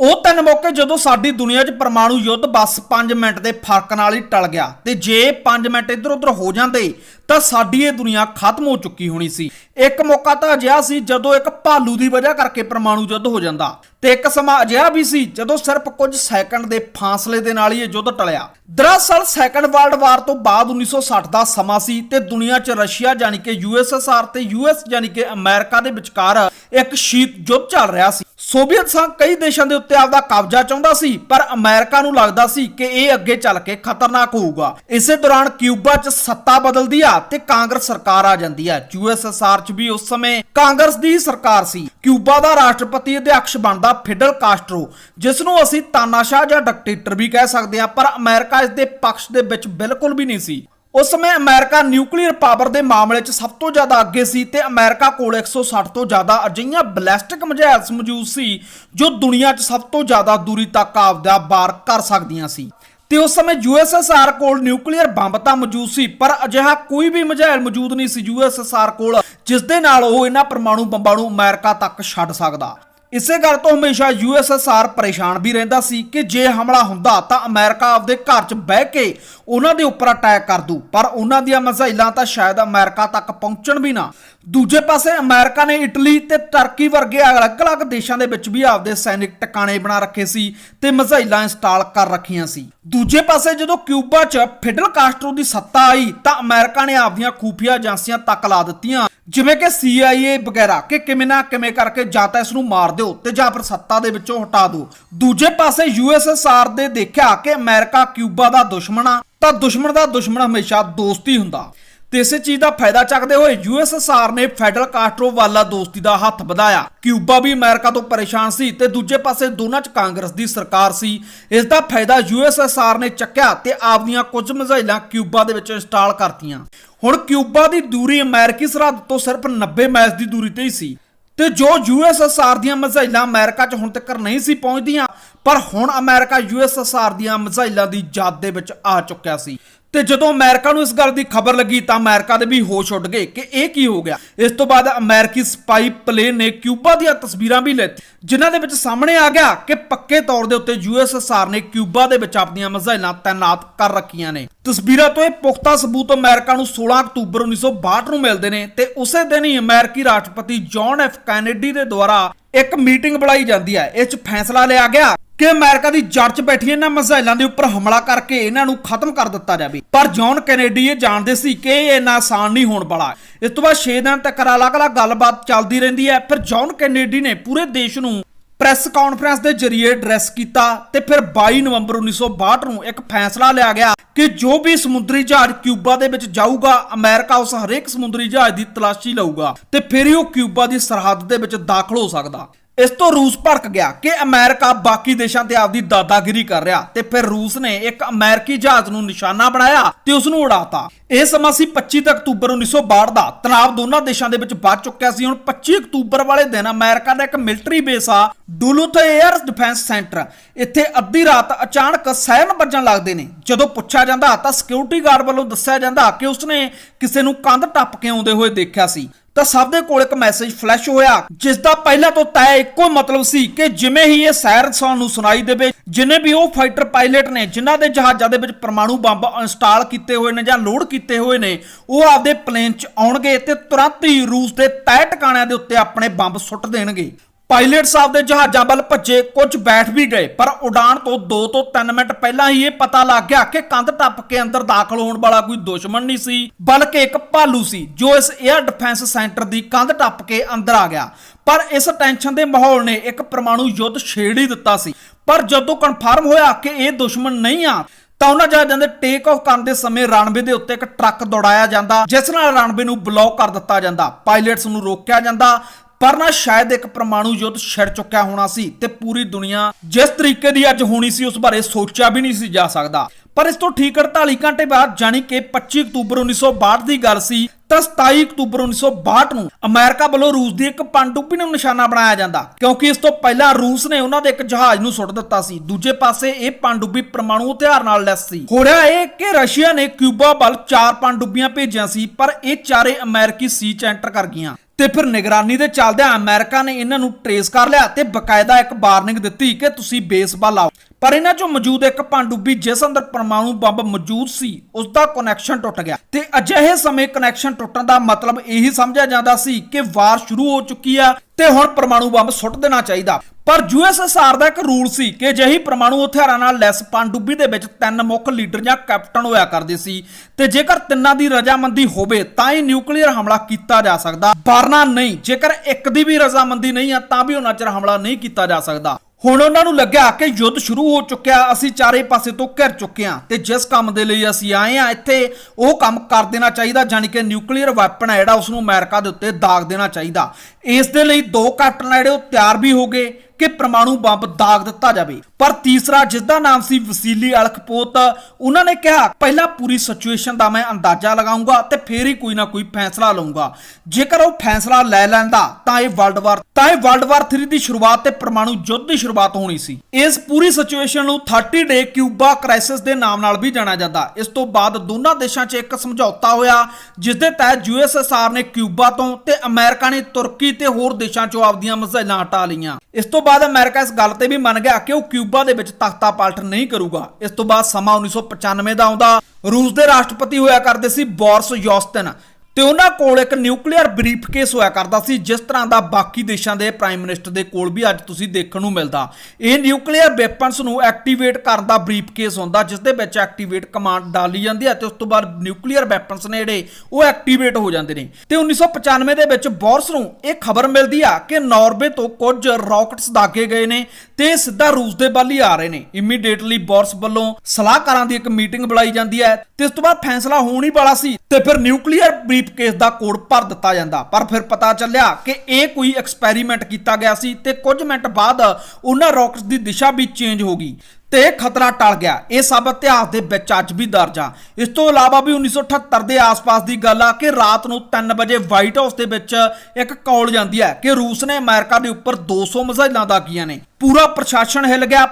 ਉਹ ਤਿੰਨ ਮੌਕੇ ਜਦੋਂ ਸਾਡੀ ਦੁਨੀਆ 'ਚ ਪਰਮਾਣੂ ਯੁੱਧ ਬਸ 5 ਮਿੰਟ ਦੇ ਫ਼ਰਕ ਨਾਲ ਹੀ ਟਲ ਗਿਆ ਤੇ ਜੇ 5 ਮਿੰਟ ਇੱਧਰ ਉੱਧਰ ਹੋ ਜਾਂਦੇ ਤਾਂ ਸਾਡੀ ਇਹ ਦੁਨੀਆ ਖਤਮ ਹੋ ਚੁੱਕੀ ਹੋਣੀ ਸੀ। ਇੱਕ ਮੌਕਾ ਤਾਂ ਅਜਿਹਾ ਸੀ ਜਦੋਂ ਇੱਕ ਭਾਲੂ ਦੀ ਵਜ੍ਹਾ ਕਰਕੇ ਪਰਮਾਣੂ ਯੁੱਧ ਹੋ ਜਾਂਦਾ ਤੇ ਇੱਕ ਸਮਾਂ ਅਜਿਹਾ ਵੀ ਸੀ ਜਦੋਂ ਸਿਰਫ ਕੁਝ ਸੈਕਿੰਡ ਦੇ ਫਾਸਲੇ ਦੇ ਨਾਲ ਹੀ ਇਹ ਯੁੱਧ ਟਲਿਆ। ਦਰਅਸਲ ਸੈਕੰਡ ਵਰਲਡ ਵਾਰ ਤੋਂ ਬਾਅਦ 1960 ਦਾ ਸਮਾਂ ਸੀ ਤੇ ਦੁਨੀਆ 'ਚ ਰਸ਼ੀਆ ਯਾਨੀ ਕਿ ਯੂਐਸਐਸਆਰ ਤੇ ਯੂਐਸ ਯਾਨੀ ਕਿ ਅਮਰੀਕਾ ਦੇ ਵਿਚਕਾਰ ਇੱਕ ਸ਼ੀਤ ਯੁੱਧ ਚੱਲ ਰਿਹਾ ਸੀ। ਸੋਵੀਅਤ ਸੰਘ ਕਈ ਦੇਸ਼ਾਂ ਦੇ ਉੱਤੇ ਆਪਦਾ ਕਬਜ਼ਾ ਚਾਹੁੰਦਾ ਸੀ, ਪਰ ਅਮਰੀਕਾ ਨੂੰ ਲੱਗਦਾ ਸੀ ਕਿ ਇਹ ਅੱਗੇ ਚੱਲ ਕੇ ਖਤਰਨਾਕ ਹੋਊਗਾ। ਇਸੇ ਦੌਰਾਨ ਕਿਊਬਾ 'ਚ ਸੱਤਾ ਬਦਲਦੀ ਆ ਤੇ ਕਾਂਗਰਸ ਸਰਕਾਰ ਆ ਜਾਂਦੀ ਆ। ਯੂਐਸਐਸਆਰ 'ਚ ਵੀ ਉਸ ਸਮੇਂ ਕਾਂਗਰਸ ਦੀ ਸਰਕਾਰ ਸੀ। ਕਿਊਬਾ ਦਾ ਰਾਸ਼ਟਰਪਤੀ ਅਧਿਕਸ਼ ਬਣਦਾ ਫਿਡਲ ਕਾਸਟਰੋ, ਜਿਸ ਨੂੰ ਅਸੀਂ ਤਾਨਾਸ਼ਾਹ ਜਾਂ ਡਿਕਟੇਟਰ ਵੀ ਕਹਿ ਸਕਦੇ ਹਾਂ, ਪਰ ਅਮਰੀਕਾ ਇਸ ਦੇ ਪੱਖ ਦੇ ਵਿੱਚ ਬਿਲਕੁਲ ਵੀ ਨਹੀਂ ਸੀ। ਉਸ ਸਮੇਂ ਅਮਰੀਕਾ ਨਿਊਕਲੀਅਰ ਪਾਵਰ ਦੇ ਮਾਮਲੇ 'ਚ ਸਭ ਤੋਂ ਜ਼ਿਆਦਾ ਅੱਗੇ ਸੀ ਤੇ ਅਮਰੀਕਾ ਕੋਲ 160 ਤੋਂ ਜ਼ਿਆਦਾ ਅਜਿਹੀਆਂ ਬੈਲਿਸਟਿਕ ਮਿਜ਼ਾਈਲਸ ਮੌਜੂਦ ਸੀ ਜੋ ਦੁਨੀਆ 'ਚ ਸਭ ਤੋਂ ਜ਼ਿਆਦਾ ਦੂਰੀ ਤੱਕ ਆਪਦਾ ਵਾਰ ਕਰ ਸਕਦੀਆਂ ਸੀ। ਤੇ ਉਸ ਸਮੇਂ ਯੂਐਸਐਸਆਰ ਕੋਲ ਨਿਊਕਲੀਅਰ ਬੰਬ ਤਾਂ ਮੌਜੂਦ ਸੀ, ਪਰ ਅਜਿਹਾ ਕੋਈ ਵੀ ਮਿਜ਼ਾਈਲ ਮੌਜੂਦ ਨਹੀਂ ਸੀ ਯੂਐਸਐਸਆਰ ਕੋਲ, ਜਿਸ ਦੇ ਨਾਲ ਉਹ ਇਹਨਾਂ ਪਰਮਾਣੂ ਬੰਬਾਂ ਨੂੰ ਅਮਰੀਕਾ ਤੱਕ ਛੱਡ ਸਕਦਾ। ਇਸੇ ਗੱਲ ਤੋਂ ਹਮੇਸ਼ਾ ਯੂਐਸਐਸਆਰ ਪਰੇਸ਼ਾਨ ਵੀ ਰਹਿੰਦਾ ਸੀ ਕਿ ਜੇ ਹਮਲਾ ਹੁੰਦਾ ਤਾਂ ਅਮਰੀਕਾ ਆਪਦੇ ਘਰ 'ਚ ਬਹਿ ਕੇ ਉਹਨਾਂ ਦੇ ਉੱਪਰ ਅਟੈਕ ਕਰ ਦੂ। ਪਰ ਉਹਨਾਂ ਦੀਆਂ ਮਜ਼ਾਈਲਾਂ ਤਾਂ ਸ਼ਾਇਦ ਅਮਰੀਕਾ ਤੱਕ ਪਹੁੰਚਣ ਵੀ ਨਾ। ਦੂਜੇ ਪਾਸੇ ਅਮਰੀਕਾ ਨੇ ਇਟਲੀ ਤੇ ਟਰਕੀ ਵਰਗੇ ਅਲੱਗ-ਅਲੱਗ ਦੇਸ਼ਾਂ ਦੇ ਵਿੱਚ ਵੀ ਆਪਦੇ ਸੈਨਿਕ ਟਿਕਾਣੇ ਬਣਾ ਰੱਖੇ ਸੀ ਤੇ ਮਜ਼ਾਈਲਾਂ ਇੰਸਟਾਲ ਕਰ ਰੱਖੀਆਂ ਸੀ। ਦੂਜੇ ਪਾਸੇ ਜਦੋਂ ਕਿਊਬਾ 'ਚ ਫਿਡਲ ਕਾਸਟਰੋ ਦੀ ਸੱਤਾ ਆਈ ਤਾਂ ਅਮਰੀਕਾ ਨੇ ਆਪਦੀਆਂ ਖੂਫੀਆ ਏਜੰਸੀਆਂ ਤੱਕ ਲਾ ਦਿੱਤੀਆਂ। ਜਿਵੇਂ ਕਿ CIA ਵਗੈਰਾ ਕਿ ਕਿਵੇਂ ਨਾ ਕਿਵੇਂ ਕਰਕੇ ਜਾਂ ਤਾਂ ਇਸ ਨੂੰ ਮਾਰ ਦਿਓ ਤੇ ਜਾਂ ਫਿਰ ਸੱਤਾ ਦੇ ਵਿੱਚੋਂ ਹਟਾ ਦਿਓ। ਦੂਜੇ ਪਾਸੇ USSR ਦੇ ਦੇਖਿਆ ਕਿ ਅਮਰੀਕਾ ਕਿਊਬਾ ਦਾ ਦੁਸ਼ਮਣ ਆ, ਤਾਂ ਦੁਸ਼ਮਣ ਦਾ ਦੁਸ਼ਮਣ ਹਮੇਸ਼ਾ ਦੋਸਤੀ ਹੁੰਦਾ। ਤੇ ਇਸੇ ਚੀਜ਼ ਦਾ ਫਾਇਦਾ ਚੱਕਦੇ ਹੋਏ USSR ਨੇ ਫੈਡਰਲ ਕਾਸਟਰੋ ਵਾਲਾ ਦੋਸਤੀ ਦਾ ਹੱਥ ਵਧਾਇਆ। ਕਿਊਬਾ ਵੀ ਅਮਰੀਕਾ ਤੋਂ ਪਰੇਸ਼ਾਨ ਸੀ ਤੇ ਦੂਜੇ ਪਾਸੇ ਦੋਨਾਂ 'ਚ ਕਾਂਗਰਸ ਦੀ ਸਰਕਾਰ ਸੀ। ਇਸ ਦਾ ਫਾਇਦਾ USSR ਨੇ ਚੱਕਿਆ ਤੇ ਆਪਦੀਆਂ ਕੁਝ ਮਿਜ਼ਾਈਲਾਂ ਕਿਊਬਾ ਦੇ ਵਿੱਚ ਇੰਸਟਾਲ ਕਰਤੀਆਂ। ਹੁਣ ਕਿਊਬਾ ਦੀ ਦੂਰੀ ਅਮਰੀਕੀ ਸਰਹੱਦ ਤੋਂ ਸਿਰਫ 90 ਮਾਈਲ ਦੀ ਦੂਰੀ ਤੇ ਹੀ ਸੀ। ਤੇ ਜੋ ਯੂਐਸਐਸਆਰ ਦੀਆਂ ਮਿਜ਼ਾਈਲਾਂ ਅਮਰੀਕਾ 'ਚ ਹੁਣ ਤੱਕ ਨਹੀਂ ਸੀ ਪਹੁੰਚਦੀਆਂ ਪਰ ਹੁਣ ਅਮਰੀਕਾ ਯੂਐਸਐਸਆਰ ਦੀਆਂ ਮਿਜ਼ਾਈਲਾਂ ਦੀ ਜਦ ਦੇ ਵਿੱਚ ਆ ਚੁੱਕਿਆ ਸੀ। ਤੇ ਜਦੋਂ ਅਮਰੀਕਾ ਨੂੰ ਇਸ ਗੱਲ ਦੀ ਖਬਰ ਲੱਗੀ ਤਾਂ ਅਮਰੀਕਾ ਦੇ ਵੀ ਹੋਸ਼ ਉੱਡ ਗਏ ਕਿ ਇਹ ਕੀ ਹੋ ਗਿਆ। ਇਸ ਤੋਂ ਬਾਅਦ ਅਮਰੀਕੀ ਸਪਾਈ ਪਲੇਨ ਨੇ ਕਿਊਬਾ ਦੀਆਂ ਤਸਵੀਰਾਂ ਵੀ ਲੈਤੀ ਜਿਨ੍ਹਾਂ ਦੇ ਵਿੱਚ ਸਾਹਮਣੇ ਆ ਗਿਆ ਕਿ ਪੱਕੇ ਤੌਰ ਦੇ ਉੱਤੇ ਯੂਐਸਐਸਆਰ ਨੇ ਕਿਊਬਾ ਦੇ ਵਿੱਚ ਆਪਣੀਆਂ ਮਿਜ਼ਾਈਲਾਂ ਤਾਇਨਾਤ ਕਰ ਰੱਖੀਆਂ ਨੇ। ਤਸਵੀਰਾਂ ਤੋਂ ਇਹ ਪੁਖਤਾ ਸਬੂਤ ਅਮਰੀਕਾ ਨੂੰ 16 ਅਕਤੂਬਰ 1962 ਨੂੰ ਮਿਲਦੇ ਨੇ ਤੇ ਉਸੇ ਦਿਨ ਹੀ ਅਮਰੀਕੀ ਰਾਸ਼ਟਰਪਤੀ ਜੌਨ ਐਫ ਕੈਨੇਡੀ ਦੇ ਦੁਆਰਾ ਇੱਕ ਮੀਟਿੰਗ ਬੁਲਾਈ ਜਾਂਦੀ ਹੈ। ਇਸ 'ਚ ਫੈਸਲਾ ਲਿਆ ਗਿਆ ਕਿ ਅਮਰੀਕਾ ਦੀ ਜੜ 'ਚ ਬੈਠੀ ਇਹਨਾਂ ਮਿਜ਼ਾਈਲਾਂ ਦੇ ਉੱਪਰ ਹਮਲਾ ਕਰਕੇ ਇਹਨਾਂ ਨੂੰ ਖਤਮ ਕਰ ਦਿੱਤਾ ਜਾਵੇ। ਪਰ ਜੌਨ ਕੈਨੇਡੀ ਇਹ ਜਾਣਦੇ ਸੀ ਕਿ ਇਹ ਇੰਨਾ ਆਸਾਨ ਨਹੀਂ ਹੋਣ ਵਾਲਾ। ਇਸ ਤੋਂ ਬਾਅਦ 6 ਦਿਨ ਤੱਕ ਅਲੱਗ-ਅਲੱਗ ਗੱਲਬਾਤ ਚੱਲਦੀ ਰਹਿੰਦੀ ਹੈ। ਫਿਰ ਜੌਨ ਕੈਨੇਡੀ ਨੇ ਪੂਰੇ ਦੇਸ਼ ਨੂੰ ਪ੍ਰੈਸ ਕਾਨਫਰੰਸ ਦੇ ਜ਼ਰੀਏ ਐਡਰੈਸ ਕੀਤਾ ਤੇ ਫਿਰ 22 ਨਵੰਬਰ 1962 ਨੂੰ ਇੱਕ ਫੈਸਲਾ ਲਿਆ ਗਿਆ ਕਿ ਜੋ ਵੀ ਸਮੁੰਦਰੀ ਜਹਾਜ਼ ਕਿਊਬਾ ਦੇ ਵਿੱਚ ਜਾਊਗਾ, ਅਮਰੀਕਾ ਉਸ ਹਰੇਕ ਸਮੁੰਦਰੀ ਜਹਾਜ਼ ਦੀ ਤਲਾਸ਼ੀ ਲਊਗਾ ਤੇ ਫਿਰ ਹੀ ਉਹ ਕਿਊਬਾ ਦੀ ਸਰਹੱਦ ਦੇ ਵਿੱਚ ਦਾਖਲ ਹੋ ਸਕਦਾ। ਇਸ ਤੋਂ ਰੂਸ ਭੜਕ ਗਿਆ ਕਿ ਅਮਰੀਕਾ ਬਾਕੀ ਦੇਸ਼ਾਂ ਤੇ ਆਪਦੀ ਦਾਦਾਗਿਰੀ ਕਰ ਰਿਹਾ ਤੇ ਫਿਰ ਰੂਸ ਨੇ ਇੱਕ ਅਮਰੀਕੀ ਜਹਾਜ਼ ਨੂੰ ਨਿਸ਼ਾਨਾ ਬਣਾਇਆ ਤੇ ਉਸ ਨੂੰ ਉਡਾਤਾ। ਇਹ ਸਮਾਂ ਸੀ 25 ਅਕਤੂਬਰ 1962 ਦਾ। ਤਣਾਅ ਦੋਨਾਂ ਦੇਸ਼ਾਂ ਦੇ ਵਿੱਚ ਵੱਧ ਚੁੱਕਿਆ ਸੀ। ਹੁਣ 25 ਅਕਤੂਬਰ ਵਾਲੇ ਦਿਨ ਅਮਰੀਕਾ ਦਾ ਇੱਕ ਮਿਲਟਰੀ ਬੇਸ ਆ, ਡੂਲੂਥ 에ਅਰ ਡਿਫੈਂਸ ਸੈਂਟਰ। ਇੱਥੇ ਅੱਧੀ ਰਾਤ ਅਚਾਨਕ ਸਾਇਰਨ ਵੱਜਣ ਲੱਗਦੇ ਨੇ। ਜਦੋਂ ਪੁੱਛਿਆ ਜਾਂਦਾ ਤਾਂ ਸਿਕਿਉਰਿਟੀ ਗਾਰਡ ਵੱਲੋਂ ਦੱਸਿਆ ਜਾਂਦਾ ਕਿ ਉਸਨੇ ਕਿਸੇ ਨੂੰ ਕੰਧ ਟੱਪ ਕੇ ਆਉਂਦੇ ਹੋਏ ਦੇਖਿਆ ਸੀ। ਤਾਂ ਸਭ ਦੇ ਕੋਲ ਇੱਕ ਮੈਸੇਜ ਫਲੈਸ਼ ਹੋਇਆ ਜਿਸ ਦਾ ਪਹਿਲਾਂ ਤੋਂ ਤੈਅ ਇੱਕੋ ਮਤਲਬ ਸੀ ਕਿ ਜਿਵੇਂ ਹੀ ਇਹ ਸਾਇਰਨ ਸਾਊਂਡ ਨੂੰ ਸੁਣਾਈ ਦੇਵੇ, ਜਿਨੇ ਵੀ ਉਹ ਫਾਈਟਰ ਪਾਇਲਟ ਨੇ, ਜਿਨ੍ਹਾਂ ਦੇ ਜਹਾਜ਼ਾਂ ਦੇ ਵਿੱਚ ਪਰਮਾਣੂ ਬੰਬ ਇੰਸਟਾਲ ਕੀਤੇ ਹੋਏ ਨੇ ਜਾਂ ਲੋਡ ਕੀਤੇ ਹੋਏ ਨੇ, ਉਹ ਆਪਦੇ ਪਲੇਨ 'ਚ ਆਉਣਗੇ ਤੇ ਤੁਰੰਤ ਹੀ ਰੂਸ ਦੇ ਤੈਅ ਟਿਕਾਣਿਆਂ ਦੇ ਉੱਤੇ ਆਪਣੇ ਬੰਬ ਸੁੱਟ ਦੇਣਗੇ। ਪਾਇਲਟ ਸਾਹਿਬ ਦੇ ਜਹਾਜ਼ਾਂ ਵੱਲ ਭੱਜੇ, ਕੁਝ ਬੈਠ ਵੀ ਗਏ, ਪਰ ਉਡਾਣ ਤੋਂ 2 ਤੋਂ 3 ਮਿੰਟ ਪਹਿਲਾਂ ਹੀ ਇਹ ਪਤਾ ਲੱਗ ਗਿਆ ਕਿ ਕੰਧ ਟੱਪ ਕੇ ਅੰਦਰ ਦਾਖਲ ਹੋਣ ਵਾਲਾ ਕੋਈ ਦੁਸ਼ਮਣ ਨਹੀਂ ਸੀ, ਬਲਕਿ ਇੱਕ ਭਾਲੂ ਸੀ, ਜੋ ਇਸ 에ਅਰ ਡਿਫੈਂਸ ਸੈਂਟਰ ਦੀ ਕੰਧ ਟੱਪ ਕੇ ਅੰਦਰ ਆ ਗਿਆ। ਪਰ ਇਸ ਟੈਨਸ਼ਨ ਦੇ ਮਾਹੌਲ ਨੇ ਇੱਕ ਪਰਮਾਣੂ ਯੁੱਧ ਛੇੜ ਹੀ ਦਿੱਤਾ ਸੀ। ਪਰ ਜਦੋਂ ਕਨਫਰਮ ਹੋਇਆ ਕਿ ਇਹ ਦੁਸ਼ਮਣ ਨਹੀਂ ਆ, ਤਾਂ ਉਹਨਾਂ ਜਹਾਜ਼ਾਂ ਦੇ ਟੇਕ ਆਫ ਕਰਨ ਦੇ ਸਮੇਂ ਰਨਵੇ ਦੇ ਉੱਤੇ ਇੱਕ ਟਰੱਕ ਦੌੜਾਇਆ ਜਾਂਦਾ, ਜਿਸ ਨਾਲ ਰਨਵੇ ਨੂੰ ਬਲੌਕ ਕਰ ਦਿੱਤਾ ਜਾਂਦਾ ਪਾਇਲਟਸ ਨੂੰ ਰੋਕਿਆ ਜਾਂਦਾ ਪਰ ਨਾ ਸ਼ਾਇਦ ਇੱਕ ਪਰਮਾਣੂ ਯੁੱਧ ਛਿੜ ਚੁੱਕਿਆ ਹੋਣਾ ਸੀ ਤੇ ਪੂਰੀ ਦੁਨੀਆ ਜਿਸ ਤਰੀਕੇ ਦੀ ਅੱਜ ਹੋਣੀ ਸੀ ਉਸ ਬਾਰੇ ਸੋਚਿਆ ਵੀ ਨਹੀਂ ਸੀ ਜਾ ਸਕਦਾ। ਪਰ ਇਸ ਤੋਂ ਠੀਕ 48 ਘੰਟੇ ਬਾਅਦ ਜਾਨੀ ਕਿ 25 ਅਕਤੂਬਰ 1962 ਦੀ ਗੱਲ ਸੀ ਤਾਂ 27 ਅਕਤੂਬਰ 1962 ਨੂੰ ਅਮਰੀਕਾ ਵੱਲੋਂ ਰੂਸ ਦੀ ਇੱਕ ਪਣਡੁੱਬੀ ਨੂੰ ਨਿਸ਼ਾਨਾ ਬਣਾਇਆ ਜਾਂਦਾ, ਕਿਉਂਕਿ ਇਸ ਤੋਂ ਪਹਿਲਾਂ ਰੂਸ ਨੇ ਉਹਨਾਂ ਦੇ ਇੱਕ ਜਹਾਜ਼ ਨੂੰ ਸੁੱਟ ਦਿੱਤਾ ਸੀ। ਦੂਜੇ ਪਾਸੇ ਇਹ ਪਣਡੁੱਬੀ ਪਰਮਾਣੂ ਹਥਿਆਰ ਨਾਲ ਲੈਸ ਸੀ। ਹੋਇਆ ਇਹ ਕਿ ਰਸ਼ੀਆ ਨੇ ਕਿਊਬਾ ਵੱਲ ਚਾਰ ਪਣਡੁੱਬੀਆਂ ਭੇਜੀਆਂ ਸੀ, ਪਰ ਇਹ ਚਾਰੇ ਅਮਰੀਕੀ ਸੀ ਚ ਐਂਟਰ ਕਰ ਗਈਆਂ। ਤੇ ਫਿਰ ਨਿਗਰਾਨੀ ਦੇ ਚੱਲਦਿਆਂ ਅਮਰੀਕਾ ਨੇ ਇਹਨਾਂ ਨੂੰ ਟਰੇਸ ਕਰ ਲਿਆ ਤੇ ਬਕਾਇਦਾ ਇੱਕ ਵਾਰਨਿੰਗ ਦਿੱਤੀ ਕਿ ਤੁਸੀਂ ਬੇਸਬਾਲ ਆਓ। ਪਰ ਇਹਨਾਂ 'ਚੋਂ ਮੌਜੂਦ ਇੱਕ ਪਣਡੁੱਬੀ ਜਿਸ ਅੰਦਰ ਪਰਮਾਣੂ ਬੰਬ ਮੌਜੂਦ ਸੀ ਉਸ ਦਾ ਕਨੈਕਸ਼ਨ ਟੁੱਟ ਗਿਆ। ਤੇ ਅਜਿਹੇ ਸਮੇਂ ਕਨੈਕਸ਼ਨ ਟੁੱਟਣ ਦਾ ਮਤਲਬ ਇਹੀ ਸਮਝਿਆ ਜਾਂਦਾ ਸੀ ਕਿ ਵਾਰ ਸ਼ੁਰੂ ਹੋ ਚੁੱਕੀ ਆ ਤੇ ਹੁਣ ਪਰਮਾਣੂ ਬੰਬ ਸੁੱਟ ਦੇਣਾ ਚਾਹੀਦਾ। ਪਰ ਯੂਐਸਐਸਆਰ ਦਾ ਇੱਕ ਰੂਲ ਸੀ ਕਿ ਅਜਿਹੀ ਪਰਮਾਣੂ ਹਥਿਆਰਾਂ ਨਾਲ ਲੈਸ ਪਣਡੁੱਬੀ ਦੇ ਵਿੱਚ ਤਿੰਨ ਮੁੱਖ ਲੀਡਰ ਜਾਂ ਕੈਪਟਨ ਹੋਇਆ ਕਰਦੇ ਸੀ ਤੇ ਜੇਕਰ ਤਿੰਨਾਂ ਦੀ ਰਜਾਮੰਦੀ ਹੋਵੇ ਤਾਂ ਹੀ ਨਿਊਕਲੀਅਰ ਹਮਲਾ ਕੀਤਾ ਜਾ ਸਕਦਾ। ਵਰਨਾ ਨਹੀਂ, ਜੇਕਰ ਇੱਕ ਦੀ ਵੀ ਰਜ਼ਾਮੰਦੀ ਨਹੀਂ ਆ ਤਾਂ ਵੀ ਉਹਨਾਂ ਚਿਰ ਹਮਲਾ ਨਹੀਂ ਕੀਤਾ ਜਾ ਸਕਦਾ। ਹੁਣ ਉਹਨਾਂ ਨੂੰ ਲੱਗਿਆ ਕਿ ਯੁੱਧ ਸ਼ੁਰੂ ਹੋ ਚੁੱਕਿਆ, ਅਸੀਂ ਚਾਰੇ ਪਾਸੇ ਤੋਂ ਘਿਰ ਚੁੱਕੇ ਹਾਂ ਤੇ ਜਿਸ ਕੰਮ ਦੇ ਲਈ ਅਸੀਂ ਆਏ ਹਾਂ, ਇੱਥੇ ਉਹ ਕੰਮ ਕਰ ਦੇਣਾ ਚਾਹੀਦਾ ਜਾਨੀ ਕਿ ਨਿਊਕਲੀਅਰ ਵੈਪਨ ਹੈ ਜਿਹੜਾ ਉਸ ਨੂੰ ਅਮਰੀਕਾ ਦੇ ਉੱਤੇ ਦਾਗ ਦੇਣਾ ਚਾਹੀਦਾ। ਇਸ ਦੇ ਲਈ ਦੋ ਕੈਪਟਨ ਆ ਜਿਹੜੇ ਉਹ ਤਿਆਰ ਵੀ ਹੋ ਗਏ। ਕਿ ਪਰਮਾਣੂ ਬੰਬ ਦਾਗ ਦਿੱਤਾ ਜਾਵੇ। ਪਰ ਤੀਸਰਾ ਜਿਸ ਦਾ ਨਾਮ ਸੀ ਵਸੀਲੀ ਅਲਖਪੋਤ ਉਹਨਾਂ ਨੇ ਕਿਹਾ, ਪਹਿਲਾਂ ਪੂਰੀ ਸਿਚੁਏਸ਼ਨ ਦਾ ਮੈਂ ਅੰਦਾਜ਼ਾ ਲਗਾਉਂਗਾ ਤੇ ਫੇਰ ਹੀ ਕੋਈ ਨਾ ਕੋਈ ਫੈਸਲਾ ਲਵਾਂਗਾ ਜੇਕਰ ਉਹ ਫੈਸਲਾ ਲੈ ਲੈਂਦਾ, ਤਾਂ ਇਹ ਵਰਲਡ ਵਾਰ, ਤਾਂ ਇਹ ਵਰਲਡ ਵਾਰ 3 ਦੀ ਸ਼ੁਰੂਆਤ ਤੇ ਪ੍ਰਮਾਣੂ ਯੁੱਧ ਦੀ ਸ਼ੁਰੂਆਤ ਹੋਣੀ ਸੀ। ਇਸ ਪੂਰੀ ਸਿਚੁਏਸ਼ਨ ਨੂੰ 30 ਡੇ ਕਿਊਬਾ ਕ੍ਰਾਈਸਿਸ ਦੇ ਨਾਮ ਨਾਲ ਵੀ ਜਾਣਿਆ ਜਾਂਦਾ। ਇਸ ਤੋਂ ਬਾਅਦ ਦੋਨਾਂ ਦੇਸ਼ਾਂ 'ਚ ਇੱਕ ਸਮਝੌਤਾ ਹੋਇਆ ਜਿਸ ਦੇ ਤਹਿਤ ਯੂਐਸਐਸਆਰ ਨੇ ਕਿਊਬਾ ਤੋਂ ਤੇ ਅਮਰੀਕਾ ਨੇ ਤੁਰਕੀ ਤੇ ਹੋਰ ਦੇਸ਼ਾਂ 'ਚੋਂ ਆਪਦੀਆਂ ਮਿਜ਼ਾਈਲਾਂ ਹਟਾ ਲਈਆਂ। ਇਸ ਤੋਂ ਬਾਅਦ ਅਮਰੀਕਾ ਇਸ ਗੱਲ ਤੇ ਵੀ ਮੰਨ ਗਿਆ ਕਿ ਉਹ ਕਿਊਬਾ ਦੇ ਵਿੱਚ ਤਖਤਾ ਪਲਟ ਨਹੀਂ ਕਰੂਗਾ। ਇਸ ਤੋਂ ਬਾਅਦ ਸਮਾਂ 1995 ਦਾ ਆਉਂਦਾ। ਰੂਸ ਦੇ ਰਾਸ਼ਟਰਪਤੀ ਹੋਇਆ ਕਰਦੇ ਸੀ ਬੋਰਸ ਯੋਸਤਨ ਤੇ ਉਹਨਾਂ ਕੋਲ ਇੱਕ ਨਿਊਕਲੀਅਰ ਬਰੀਫਕੇਸ ਹੋਇਆ ਕਰਦਾ ਸੀ, ਜਿਸ ਤਰ੍ਹਾਂ ਦਾ ਬਾਕੀ ਦੇਸ਼ਾਂ ਦੇ ਪ੍ਰਾਈਮ ਮਿਨਿਸਟਰ ਦੇ ਕੋਲ ਵੀ ਅੱਜ ਤੁਸੀਂ ਦੇਖਣ ਨੂੰ ਮਿਲਦਾ। ਇਹ ਨਿਊਕਲੀਅਰ ਵੈਪਨਸ ਨੂੰ ਐਕਟੀਵੇਟ ਕਰਨ ਦਾ ਬਰੀਫਕੇਸ ਹੁੰਦਾ, ਜਿਸ ਦੇ ਵਿੱਚ ਐਕਟੀਵੇਟ ਕਮਾਂਡ ਡਾਲੀ ਜਾਂਦੀ ਹੈ ਤੇ ਉਸ ਤੋਂ ਬਾਅਦ ਨਿਊਕਲੀਅਰ ਵੈਪਨਸ ਨੇ ਜਿਹੜੇ, ਉਹ ਐਕਟੀਵੇਟ ਹੋ ਜਾਂਦੇ ਨੇ। ਤੇ 1995 ਦੇ ਵਿੱਚ ਬੋਰਸ ਨੂੰ ਇਹ ਖਬਰ ਮਿਲਦੀ ਆ ਕਿ ਨਾਰਵੇ ਤੋਂ ਕੁਝ ਰਾਕਟਸ ਦਾਗੇ ਗਏ ਨੇ ਤੇ ਸਿੱਧਾ ਰੂਸ ਦੇ ਵੱਲ ਹੀ ਆ ਰਹੇ ਨੇ। ਇਮੀਡੀਏਟਲੀ ਬੋਰਸ ਵੱਲੋਂ ਸਲਾਹਕਾਰਾਂ ਦੀ ਇੱਕ ਮੀਟਿੰਗ ਬੁਲਾਈ ਜਾਂਦੀ ਹੈ ਤੇ ਉਸ ਤੋਂ ਬਾਅਦ ਫੈਸਲਾ ਹੋਣ ਹੀ ਵਾਲਾ ਸੀ ਤੇ ਫਿਰ ਨਿਊਕਲੀਅਰ ਬਰੀਫਕੇਸ ਦਾ ਕੋਡ ਭਰ ਦਿੱਤਾ ਜਾਂਦਾ। ਪਰ ਫਿਰ ਪਤਾ ਚੱਲਿਆ ਕਿ ਇਹ ਕੋਈ ਐਕਸਪੈਰੀਮੈਂਟ ਕੀਤਾ ਗਿਆ ਸੀ ਤੇ ਕੁਝ ਮਿੰਟ ਬਾਅਦ ਉਹਨਾਂ ਰਾਕਟਸ ਦੀ ਦਿਸ਼ਾ ਵੀ ਚੇਂਜ ਹੋ ਗਈ ਤੇ ਖਤਰਾ ਟਲ ਗਿਆ। ਇਹ ਸਭ ਇਤਿਹਾਸ ਦੇ ਵਿੱਚ ਅੱਜ ਵੀ ਦਰਜ ਆ। ਇਸ ਤੋਂ ਇਲਾਵਾ ਵੀ 1978 ਦੇ ਆਸ-ਪਾਸ ਦੀ ਗੱਲ ਆ ਕਿ ਰਾਤ ਨੂੰ 3 ਵਜੇ ਵਾਈਟ ਹਾਊਸ ਦੇ ਵਿੱਚ ਇੱਕ ਕਾਲ ਜਾਂਦੀ ਹੈ ਕਿ ਰੂਸ ਨੇ ਅਮਰੀਕਾ ਦੇ ਉੱਪਰ 200 ਮਿਜ਼ਾਈਲਾਂ ਦਾਗੀਆਂ ਨੇ। ਪੂਰਾ ਪ੍ਰਸ਼ਾਸਨ ਹਿੱਲ ਗਿਆ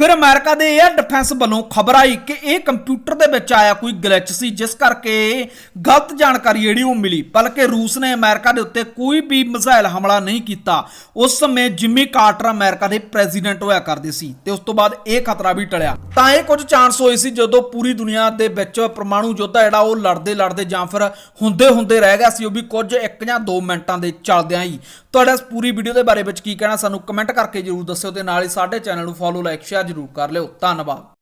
ਫਿਰ- ਫਿਰ ਅਮਰੀਕਾ ਦੇ 에ਅਰ ਡਿਫੈਂਸ ਵੱਲੋਂ ਖਬਰ ਆਈ ਕਿ ਇਹ ਕੰਪਿਊਟਰ ਦੇ ਵਿੱਚ ਆਇਆ ਕੋਈ ਗਲਿਚ ਸੀ, ਜਿਸ ਕਰਕੇ ਗਲਤ ਜਾਣਕਾਰੀ ਜਿਹੜੀ ਉਹ ਮਿਲੀ। ਬਲਕਿ ਰੂਸ ਨੇ ਅਮਰੀਕਾ ਦੇ ਉੱਤੇ ਕੋਈ ਵੀ ਮਿਜ਼ਾਈਲ ਹਮਲਾ ਨਹੀਂ ਕੀਤਾ। ਉਸ ਸਮੇਂ ਜਿਮੀ ਕਾਰਟਰ ਅਮਰੀਕਾ ਦੇ ਪ੍ਰੈਜ਼ੀਡੈਂਟ ਹੋਇਆ ਕਰਦੇ ਸੀ ਤੇ ਉਸ ਤੋਂ ਬਾਅਦ ਇਹ ਖਤਰਾ ਵੀ ਟਲਿਆ। ਤਾਂ ਇਹ ਕੁਝ ਚਾਂਸ ਹੋਏ ਸੀ ਜਦੋਂ ਪੂਰੀ ਦੁਨੀਆ ਦੇ ਵਿੱਚ ਪਰਮਾਣੂ ਯੁੱਧ ਜਿਹੜਾ ਉਹ ਲੜਦੇ ਲੜਦੇ ਜਾਂ ਫਿਰ ਹੁੰਦੇ ਹੁੰਦੇ ਰਹਿ ਗਿਆ ਸੀ, ਉਹ ਵੀ ਕੁਝ 1 ਜਾਂ 2 ਮਿੰਟਾਂ ਦੇ ਚੱਲਦਿਆਂ ਹੀ। ਤੁਹਾਡਾ ਇਸ ਪੂਰੀ ਵੀਡੀਓ ਦੇ ਬਾਰੇ ਵਿੱਚ ਕੀ ਕਹਿਣਾ, ਸਾਨੂੰ ਕਮੈਂਟ ਕਰਕੇ ਜਰੂਰ ਦੱਸਿਓ ਤੇ ਨਾਲ ਹੀ ਸਾਡੇ ਚੈਨਲ ਨੂੰ ਫੋਲੋ ਲਾਈਕ ਸ਼ੇਅਰ ਜਰੂਰ ਕਰ ਲਿਓ। ਧੰਨਵਾਦ।